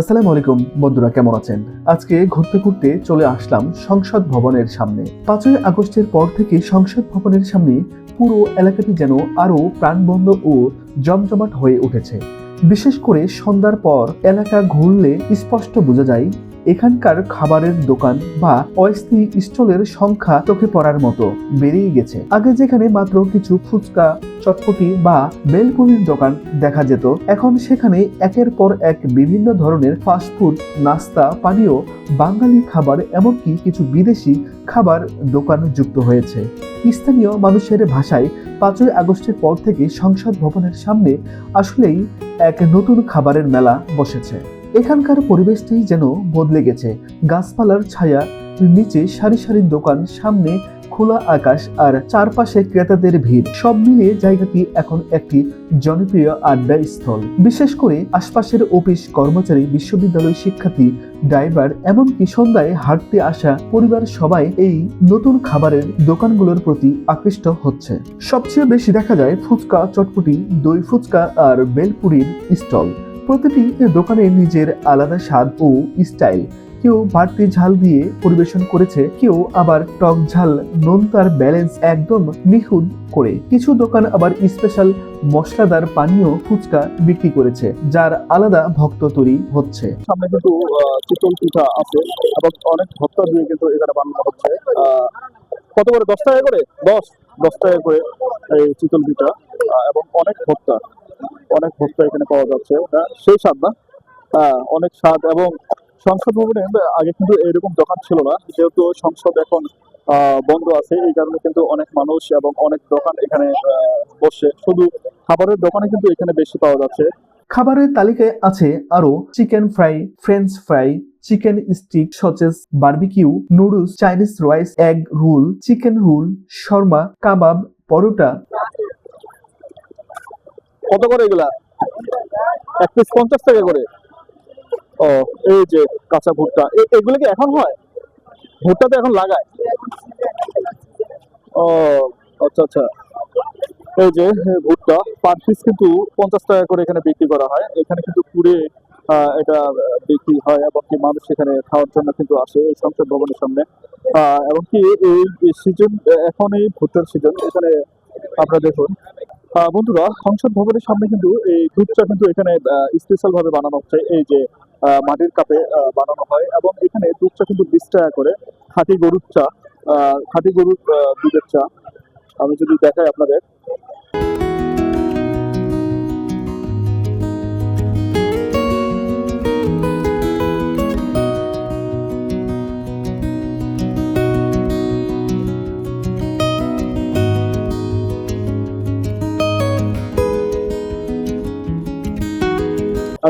আসসালামু আলাইকুম, বন্ধুরা কেমন আছেন? আজকে ঘুরতে ঘুরতে চলে আসলাম সংসদ ভবনের সামনে। পাঁচই আগস্টের পর থেকে সংসদ ভবনের সামনে পুরো এলাকাটি যেন আরও প্রাণবন্ধ ও জমজমাট হয়ে উঠেছে। বিশেষ করে সন্ধ্যার পর এলাকা ঘুরলে স্পষ্ট বোঝা যায় এখানকার খাবারের দোকান বা অস্থায়ী স্টলের সংখ্যা চোখে পড়ার মতো বেড়েই গেছে। আগে যেখানে মাত্র কিছু ফুচকা, চটপটি বা বেলপুরির দোকান দেখা যেত, এখন সেখানে একের পর এক বিভিন্ন ধরনের ফাস্টফুড নাস্তা, পানীয়, বাঙালি খাবার এমনকি কিছু বিদেশি খাবার দোকান যুক্ত হয়েছে। স্থানীয় মানুষের ভাষায় পাঁচই আগস্টের পর থেকে সংসদ ভবনের সামনে আসলেই এক নতুন খাবারের মেলা বসেছে। এখানকার পরিবেশটি যেন বদলে গেছে। গাছপালার ছায়া, নিচে সারি সারি দোকান, সামনে খোলা আকাশ আর চারপাশে ক্রেতাদের ভিড়। সব মিলিয়ে জায়গাটি এখন একটি জনপ্রিয় আড্ডা স্থল বিশেষ করে আশপাশের অফিস, কর্মচারী, বিশ্ববিদ্যালয় শিক্ষার্থী, ড্রাইভার, এমনকি সন্ধ্যায় হাঁটতে আসা পরিবার সবাই এই নতুন খাবারের দোকানগুলোর প্রতি আকৃষ্ট হচ্ছে। সবচেয়ে বেশি দেখা যায় ফুচকা, চটপটি, দই ফুচকা আর বেলপুরির স্টল। প্রতিটি দোকানে নিজের আলাদা স্বাদ ও স্টাইল। কেউ বাড়তি ঝাল দিয়ে পরিবেশন করেছে, কেউ আবার টক ঝাল, নোনতার ব্যালেন্স একদম নিখুঁত করে। কিছু দোকান আবার স্পেশাল মশলাদার পানীয় ফুচকা বিক্রি করেছে, যার আলাদা ভক্ত তৈরি হচ্ছে। সামনে কিন্তু চিতল পিঠা আছে এবং অনেক ভর্তা দিয়ে কিন্তু এখানে বানানো হচ্ছে। কত করে? দশ টাকা করে? দশ দশ টাকা করে এই চিতল পিঠা এবং অনেক ভর্তা অনেক ভর্তা এখানে পাওয়া যাচ্ছে। সেই স্বাদ না। অনেক স্বাদ এবং সংসদ ভবনে আগে কিন্তু এরকম দোকান ছিল না। যেহেতু সংসদ এখন বন্ধ আছে, এই কারণে কিন্তু অনেক মানুষ এবং অনেক দোকান এখানে বসে। শুধু খাবারের দোকানে কিন্তু এখানে বেশি পাওয়া যাচ্ছে। খাবারের তালিকায় আছে আরও chicken fry, french fry, chicken stick, sauces, barbecue, noodles, Chinese rice, egg roll, chicken roll, Sharma, কাবাব, পরোটা। কত করে এগুলা? এক পিস পঞ্চাশ টাকা করে। ও, এই যে কাঁচা ভুট্টা এগুলো কি এখন হয়? ভুট্টা তো এখন লাগায়। ও আচ্ছা আচ্ছা। এই যে ভুট্টা পার পিস কিন্তু পঞ্চাশ টাকা করে এখানে বিক্রি করা হয়। এখানে কিন্তু পুরে এটা বিক্রি হয় এবং কি মানুষ এখানে খাওয়ার জন্য কিন্তু আসে এই সংসদ ভবনের সামনে। এবং কি এই সিজন এখন এই ভুট্টার সিজন এখানে আপনারা দেখুন বন্ধুরা, সংসদ ভবনের সামনে কিন্তু এই দুধটা কিন্তু এখানে স্পেশাল ভাবে বানানো হচ্ছে। এই যে মাটির কাপে বানানো হয় এবং এখানে দুধটা কিন্তু বিশ টাকা করে। খাঁটি গরুর চা খাঁটি গরুর দুধের চা। আমি যদি দেখাই আপনাদের।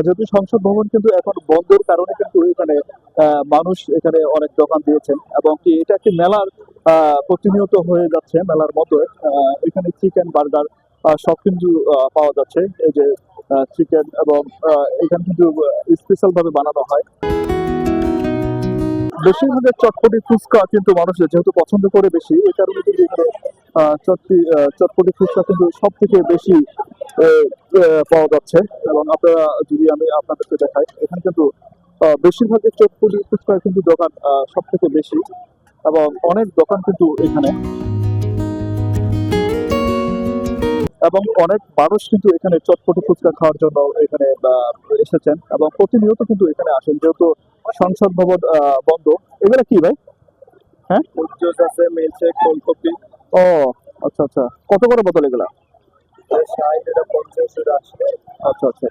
যেহেতু সংসদ ভবন কিন্তু এখন বন্ধের কারণে কিন্তু এখানে মানুষ এখানে অনেক দোকান দিয়েছেন এবং কি এটা একটি মেলার প্রতিনিয়ত হয়ে যাচ্ছে মেলার মতো। এখানে চিকেন বার্গার সব কিন্তু পাওয়া যাচ্ছে। এই যে চিকেন এবং এখানে কিন্তু স্পেশাল ভাবে বানানো হয়। বেশিরভাগের চটপটি ফুচকা কিন্তু মানুষ যেহেতু পছন্দ করে বেশি এই কারণে কিন্তু আহ, চটপটি চটপটি ফুচকা কিন্তু সব থেকে বেশি পাওয়া যাচ্ছে। এবং আপনারা যদি আমি আপনাদেরকে দেখাই এখানে কিন্তু আহ, বেশিরভাগই চটপটি ফুচকার কিন্তু দোকান সব থেকে বেশি। এবং অনেক দোকান কিন্তু এখানে। এবং অনেক মানুষ কিন্তু এখানে চটপটি ফুচকা খাওয়ার জন্য এখানে এসেছেন। এবং প্রতিনিয়ত কিন্তু এখানে আসেন। যেহেতু সংসদ ভবন আহ, বন্ধ। এগুলো কি ভাই? হ্যাঁ? জুস আছে মিল্কশেক কোল্ড কফি ও আচ্ছা আচ্ছা। কত করে বোতল এগুলা? আচ্ছা আচ্ছা আচ্ছা।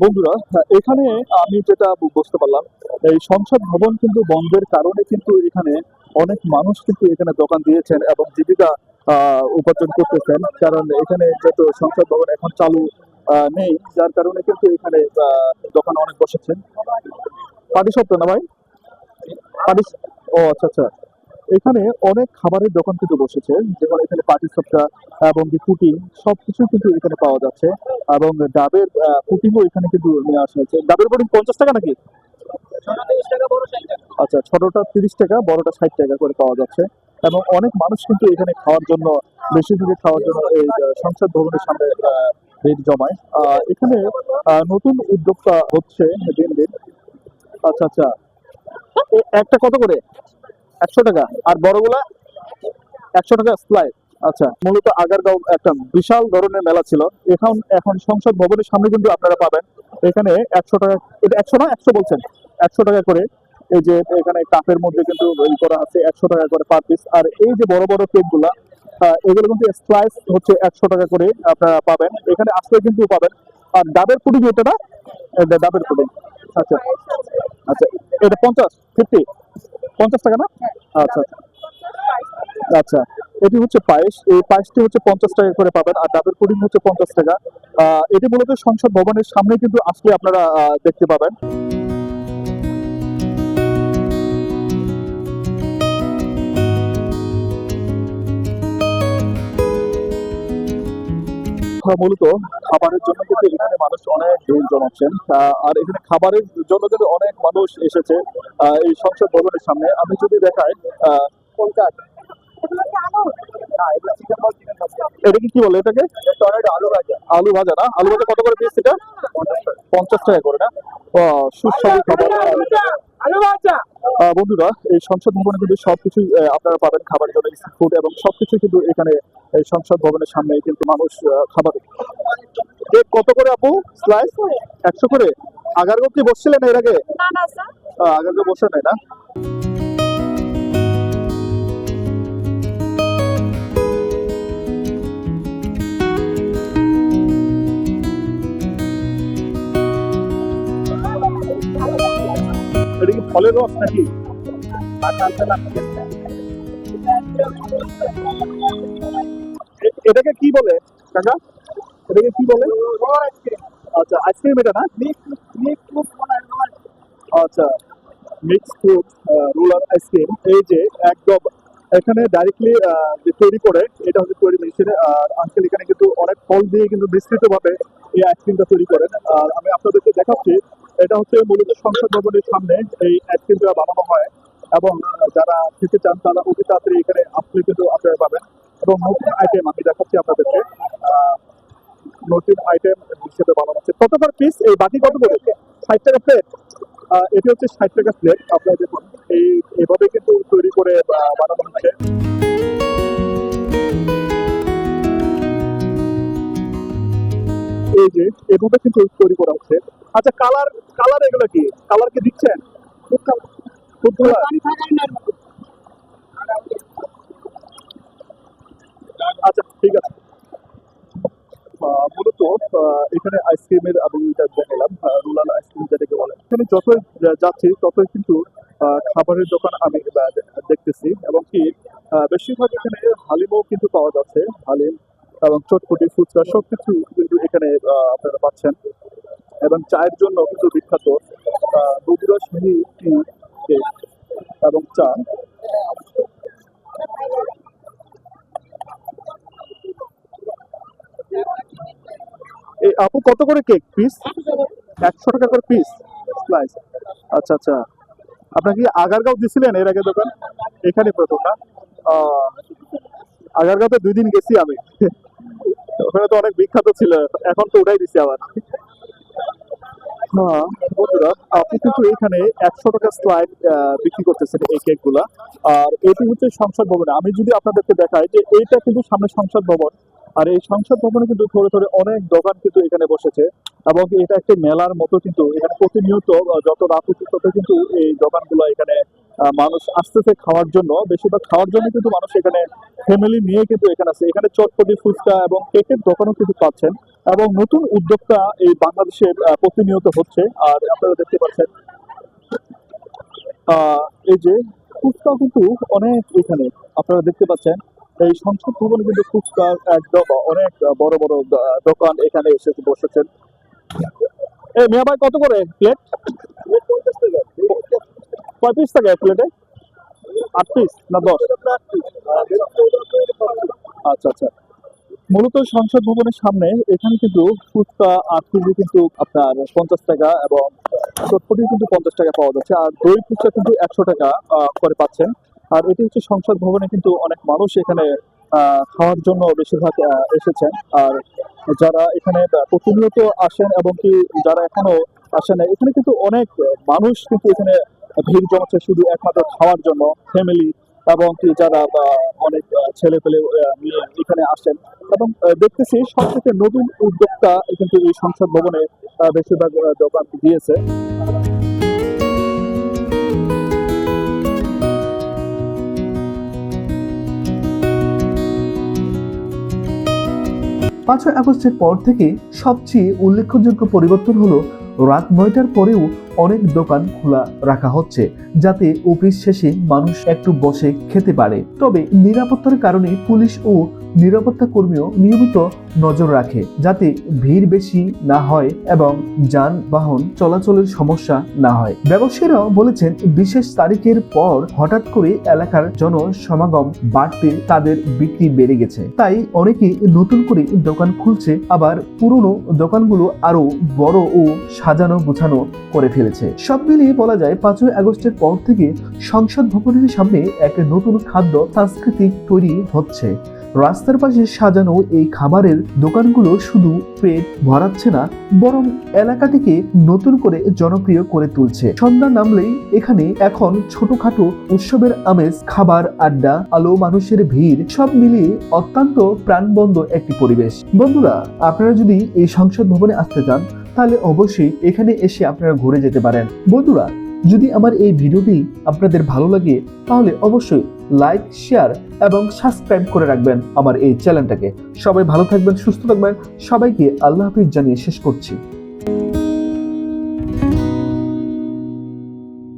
বন্ধুরা এখানে আমি যেটা বুঝতে পারলাম এই সংসদ ভবন কিন্তু বন্ধের কারণে কিন্তু এখানে অনেক মানুষ কিন্তু এখানে দোকান দিয়েছেন এবং জীবিকা আহ, উপার্জন করতেছেন। কারণ এখানে যেহেতু সংসদ ভবন এখন চালু নেই, যার কারণে কিন্তু এখানে দোকান অনেক বসেছেন পাটি সত্য না ভাই? পাটি ও আচ্ছা আচ্ছা। এখানে অনেক খাবারের দোকান কিন্তু বসেছে, যেমন এখানে পাটি সপ্তাহ এবং কি পুটিং সবকিছু কিন্তু এখানে পাওয়া যাচ্ছে। এবং ডাবের পুটিংও এখানে কিন্তু নিয়ে আসা হয়েছে। ডাবের পুটিং পঞ্চাশ টাকা নাকি? আচ্ছা ছোটটা তিরিশ টাকা, বড়টা ষাট টাকা করে পাওয়া যাচ্ছে। এবং অনেক মানুষ কিন্তু এখানে খাওয়ার জন্য, বেশি দূরে খাওয়ার জন্য এই সংসদ ভবনের সামনে ভিড় জমায়। এখানে নতুন উদ্যোক্তা হচ্ছে দিন দিন। আচ্ছা আচ্ছা। একটা কত করে? একশো টাকা। আর বড়গুলা? একশো টাকা স্লাইড আচ্ছা মূলত আগারগাঁও একটা বিশাল ধরনের মেলা ছিল। এখন এখন সংসদ ভবনের সামনে কিন্তু আপনারা পাবেন। এখানে একশো টাকা এটা একশো না একশো বলছেন। একশো টাকা করে এই যে এখানে কাপের মধ্যে কিন্তু করা আছে একশো টাকা করে পার পিস। আর এই যে বড় বড় কেকগুলা আহ, এগুলো কিন্তু স্লাইস হচ্ছে একশো টাকা করে আপনারা পাবেন। এখানে আসলে কিন্তু পাবেন, আর ডাবের পুডিং এটা না ডাবের পুডিং আচ্ছা। আচ্ছা এটা পঞ্চাশ ফিফটি পঞ্চাশ টাকা না? আচ্ছা আচ্ছা। এটি হচ্ছে পায়েস। এই পায়েসটি হচ্ছে পঞ্চাশ টাকা করে পাবেন, আর ডাবের পুডিং হচ্ছে পঞ্চাশ টাকা। এটি মূলত সংসদ ভবনের সামনে কিন্তু আসলে আপনারা দেখতে পাবেন। মূলত খাবারের জন্য কিন্তু এখানে মানুষ অনেক ভিড় জমাচ্ছেন। আর এখানে খাবারের জন্য কিন্তু অনেক মানুষ এসেছে। এই সংসদ ভবনের সামনে। আমি যদি দেখাই আহ, কোনটা এটা কি বলে এটাকে? আলু ভাজা। আলু ভাজা না? আলু ভাজা কত করে পিস এটা? পঞ্চাশ টাকা। করে না? সুস্বাদু খাবার। আলু ভাজা। বন্ধুরা এই সংসদ ভবনে কিন্তু সবকিছুই আপনারা পাবেন খাবারের জন্য ফুড এবং সবকিছু কিন্তু এখানে এই সংসদ ভবনের সামনে কিন্তু মানুষ খাবার কত করে আপু? স্লাইস একশো করে? আগারগো কি বসছিলেন এর আগে? আগারগো বসে নাই না? ফলের রস নাকি? এটাকে কি বলে, কাকা? এটাকে কি বলে? আচ্ছা আইসক্রিম এটা না? আচ্ছা মিক্স ফ্রুট রুলার আইসক্রিম এই যে একদম এখানে ডাইরেক্টলি যে তৈরি করে, এটা হচ্ছে তৈরি মেশিনে, আর আঙ্কেল এখানে কিন্তু অনেক ফল দিয়ে কিন্তু বিস্তৃত ভাবে এই আইসক্রিমটা তৈরি করেন। আর আমি আপনাদেরকে দেখাচ্ছি এটা হচ্ছে মূলত সংসদ ভবনের সামনে এই আইসক্রিমটা বানানো হয় এবং যারা খেতে চান তারা অতি তাড়াতাড়ি এখানে আপনি কিন্তু আপনারা পাবেন এবং নতুন আইটেম আমি দেখাচ্ছি আপনাদেরকে। নতুন আইটেম হিসেবে বানানো হচ্ছে। কত পার পিস এই বাকি কত করে? ষাট টাকা প্লেট এটি হচ্ছে ষাট টাকা প্লেট আপনারা দেখুন, এই, এভাবে কিন্তু তৈরি করে বানানো হচ্ছে। এই যে, এভাবে কিন্তু তৈরি করা হচ্ছে। আচ্ছা কালার কালার এগুলো কি? কালার কি দিচ্ছেন? আচ্ছা ঠিক আছে। মূলত এখানে আইসক্রিমের আমি দেখালাম রুলার আইসক্রিম যেটাকে বলে, এখানে যতই যাচ্ছি, ততই কিন্তু খাবারের দোকান আমি দেখতেছি এবং কি বেশিরভাগ এখানে হালিমও কিন্তু পাওয়া যাচ্ছে, হালিম এবং চটপটি, ফুচকা, সবকিছু কিন্তু এখানে আপনারা পাচ্ছেন। এবং চায়ের জন্য কিন্তু বিখ্যাত দুধরস মিহি টি কেক এবং চা। এই আপু কত করে কেক পিস একশো টাকা করে পিস স্লাইস আচ্ছা আচ্ছা। আপনার কি আগারগাঁও দিছিলেন এর আগে দোকান? এখানে প্রথম, না? আগারগাঁওতে দুই দিন গেছি আমি। ওখানে তো অনেক বিখ্যাত ছিল, এখন তো ওটাই দিছি আবার। বন্ধুরা, আপনি কিন্তু এখানে একশো টাকা স্লাইড বিক্রি করতেছেন এই কেকগুলা। আর এটি হচ্ছে সংসদ ভবনে। আমি যদি আপনাদেরকে দেখাই যে এইটা কিন্তু সামনে সংসদ ভবন। আর এই সংসদ ভবনে কিন্তু থরে থরে অনেক দোকান কিন্তু এখানে বসেছে এবং এটা একটি মেলার মতো কিন্তু এখানে প্রতিনিয়ত যত রাত হচ্ছে তত কিন্তু এই দোকানগুলো এখানে মানুষ আসতেছে খাওয়ার জন্য। বেশিরভাগ খাওয়ার জন্য কিন্তু মানুষ এখানে ফ্যামিলি নিয়ে কিন্তু এখানে আছে এখানে চটপটি, ফুচকা এবং কেকের দোকানও কিন্তু পাচ্ছেন। এবং নতুন উদ্যোক্তা এই বাংলাদেশে প্রতিনিয়ত হচ্ছে। আর আপনারা দেখতে পাচ্ছেন এই যে ফুচকা কিন্তু অনেক এখানে। আপনারা দেখতে পাচ্ছেন এই সংসদ ভবনে কিন্তু ফুচকা একদম অনেক বড় বড় দোকান এখানে এসে বসেছেন। এই মিয়া ভাই, কত করে প্লেট কয় পিস থাকে প্লেটে আট পিস না দশ? আচ্ছা আচ্ছা। মূলত সংসদ ভবনের সামনে এখানে কিন্তু ফুচকা, আট কেজি কিন্তু আপনার পঞ্চাশ টাকা এবং চটপটি কিন্তু পঞ্চাশ টাকা পাওয়া যাচ্ছে। আর দই ফুচকা কিন্তু একশো টাকা করে পাচ্ছেন। আর এটি হচ্ছে সংসদ ভবনে কিন্তু অনেক মানুষ এখানে খাওয়ার জন্য বেশিরভাগ এসেছেন। আর যারা এখানে প্রতিনিয়ত আসেন এবং কি যারা এখনও আসেন এখানে কিন্তু অনেক মানুষ কিন্তু এখানে ভিড় জমাচ্ছে শুধু একমাত্র খাওয়ার জন্য ফ্যামিলি এবং কি যারা অনেক ছেলে পেলে নিয়ে এখানে আসেন। এবং দেখতেছি সব থেকে নতুন উদ্যোক্তা কিন্তু এই সংসদ ভবনে বেশিরভাগ দোকান দিয়েছে। পাঁচই আগস্টের পর থেকে সবচেয়ে উল্লেখযোগ্য পরিবর্তন হলো রাত নয়টার পরেও অনেক দোকান খোলা রাখা হচ্ছে, যাতে অফিস শেষে মানুষ একটু বসে খেতে পারে। তবে নিরাপত্তার কারণে পুলিশ ও নিরাপত্তা কর্মীও নিয়মিত নজর রাখে যাতে ভিড় বেশি না হয় এবং যানবাহন চলাচলের সমস্যা না হয়। ব্যবসায়ীরাও বলেছেন, বিশেষ তারিখের পর হঠাৎ করে এলাকার জন সমাগম বাড়তে তাদের বিক্রি বেড়ে গেছে। তাই অনেকে নতুন করে দোকান খুলছে, আবার পুরনো দোকানগুলো আরও বড় ও সাজানো গোছানো করে ফেলেছে। সব মিলিয়ে বলা যায়, পাঁচই আগস্টের পর থেকে সংসদ ভবনের সামনে এক নতুন খাদ্য সাংস্কৃতিক তৈরি হচ্ছে। রাস্তার পাশে সাজানো এই খাবারের দোকানগুলো শুধু পেট ভরাচ্ছে না, বরং এলাকাটিকে নতুন করে জনপ্রিয় করে তুলছে। সন্ধ্যা নামলেই এখানে এখন ছোটখাটো উৎসবের আমেজ, খাবার আড্ডা, আলো মানুষের ভিড়, সব মিলিয়ে অত্যন্ত প্রাণবন্ধ একটি পরিবেশ। বন্ধুরা, আপনারা যদি এই সংসদ ভবনে আসতে চান, তাহলে অবশ্যই এখানে এসে আপনারা ঘুরে যেতে পারেন। বন্ধুরা যদি আমার এই ভিডিওটি আপনাদের ভালো লাগে, তাহলে অবশ্যই লাইক শেয়ার এবং সাবস্ক্রাইব করে রাখবেন আমার এই চ্যানেলটাকে। সবাই ভালো থাকবেন, সুস্থ থাকবেন। সবাইকে আল্লাহ হাফিজ জানিয়ে শেষ করছি।